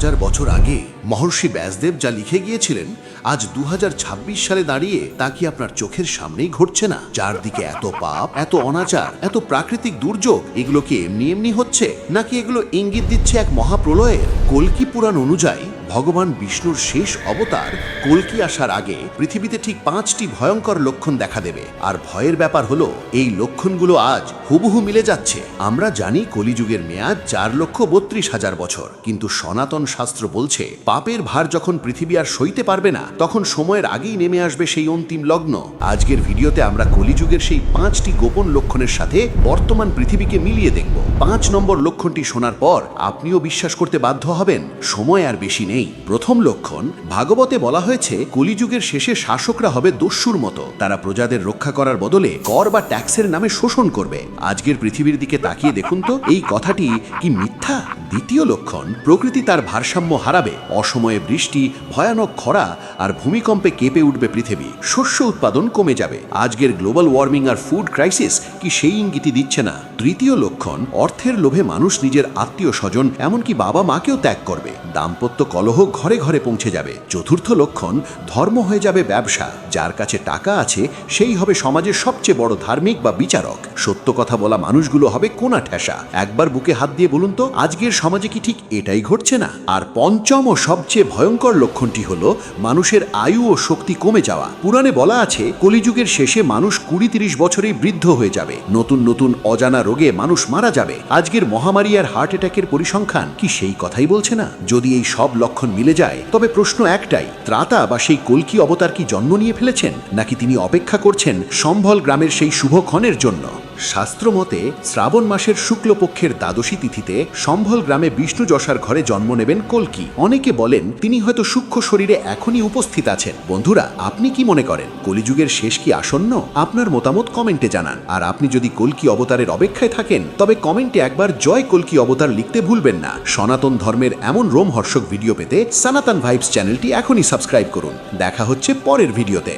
হাজার বছর আগে মহর্ষি ব্যাসদেব যা লিখে গিয়েছিলেন, আজ দু হাজার ছাব্বিশ সালে দাঁড়িয়ে তা কি আপনার চোখের সামনেই ঘটছে না? চারদিকে এত পাপ, এত অনাচার, এত প্রাকৃতিক দুর্যোগ, এগুলো কি এমনি এমনি হচ্ছে? নাকি এগুলো ইঙ্গিত দিচ্ছে এক মহাপ্রলয়ের? কল্কি পুরাণ অনুযায়ী ভগবান বিষ্ণুর শেষ অবতার কলকি আসার আগে পৃথিবীতে ঠিক পাঁচটি ভয়ঙ্কর লক্ষণ দেখা দেবে। আর ভয়ের ব্যাপার হলো, এই লক্ষণগুলো আজ হুবহু মিলে যাচ্ছে। আমরা জানি কলিযুগের মেয়াদ চার লক্ষ বত্রিশ হাজার বছর। কিন্তু সনাতন শাস্ত্র বলছে, পাপের ভার যখন পৃথিবী আর সইতে পারবে না, তখন সময়ের আগেই নেমে আসবে সেই অন্তিম লগ্ন। আজকের ভিডিওতে আমরা কলিযুগের সেই পাঁচটি গোপন লক্ষণের সাথে বর্তমান পৃথিবীকে মিলিয়ে দেখব। পাঁচ নম্বর লক্ষণটি শোনার পর আপনিও বিশ্বাস করতে বাধ্য হবেন, সময় আর বেশি নেই। প্রথম লক্ষণ ভাগবতে বলা হয়েছে, কলিযুগের শেষে শাসকরা হবে দস্যুর মতো। তারা প্রজাদের রক্ষা করার বদলে কর বা ট্যাক্সের নামে শোষণ করবে। আজকের পৃথিবীর দিকে তাকিয়ে দেখুন তো, এই কথাটি কি মিথ্যা? দ্বিতীয় লক্ষণ, প্রকৃতি তার ভারসাম্য হারাবে। অসময়ে বৃষ্টি, ভয়ানক খরা আর ভূমিকম্পে কেঁপে উঠবে পৃথিবী। শস্য উৎপাদন কমে যাবে। আজকের গ্লোবাল ওয়ার্মিং আর ফুড ক্রাইসিস কি সেই ইঙ্গিতই দিচ্ছে না? তৃতীয় লক্ষণ, অর্থের লোভে মানুষ নিজের আত্মীয় স্বজন, এমনকি বাবা মাকেও ত্যাগ করবে। দাম্পত্য কলহ ঘরে ঘরে পৌঁছে যাবে। চতুর্থ লক্ষণ, ধর্ম হয়ে যাবে ব্যবসা। যার কাছে টাকা আছে, সেই হবে সমাজের সবচেয়ে বড় ধার্মিক বা বিচারক। সত্য কথা বলা মানুষগুলো হবে কোনা ঠেসা। একবার বুকে হাত দিয়ে বলুন তো, আজকের সমাজে কি ঠিক এটাই ঘটছে না? আর পঞ্চম ও সবচেয়ে ভয়ঙ্কর লক্ষণটি হল, মানুষের আয়ু ও শক্তি কমে যাওয়া। পুরাণে বলা আছে, কলিযুগের শেষে মানুষ কুড়ি তিরিশ বছরেই বৃদ্ধ হয়ে যাবে। নতুন নতুন অজানা রোগে মানুষ মারা যাবে। আজকের মহামারী আর হার্ট অ্যাটাকের পরিসংখ্যান কি সেই কথাই বলছে না? যদি এই সব লক্ষণ মিলে যায়, তবে প্রশ্ন একটাই, ত্রাতা বা সেই কলকি অবতার কি জন্ম নিয়ে ফেলেছেন, নাকি তিনি অপেক্ষা করছেন সম্ভল গ্রামের সেই শুভক্ষণের জন্য? শাস্ত্র মতে শ্রাবণ মাসের শুক্লপক্ষের দ্বাদশী তিথিতে সম্ভল গ্রামে বিষ্ণু যশার ঘরে জন্ম নেবেন কলকি। অনেকে বলেন, তিনি হয়তো সূক্ষ্ম শরীরে এখনই উপস্থিত আছেন। বন্ধুরা, আপনি কি মনে করেন, কলিযুগের শেষ কি আসন্ন? আপনার মতামত কমেন্টে জানান। আর আপনি যদি কলকি অবতারের অপেক্ষায় থাকেন, তবে কমেন্টে একবার জয় কলকি অবতার লিখতে ভুলবেন না। সনাতন ধর্মের এমন রোমহর্ষক ভিডিও পেতে সনাতন ভাইবস চ্যানেলটি এখনই সাবস্ক্রাইব করুন। দেখা হচ্ছে পরের ভিডিওতে।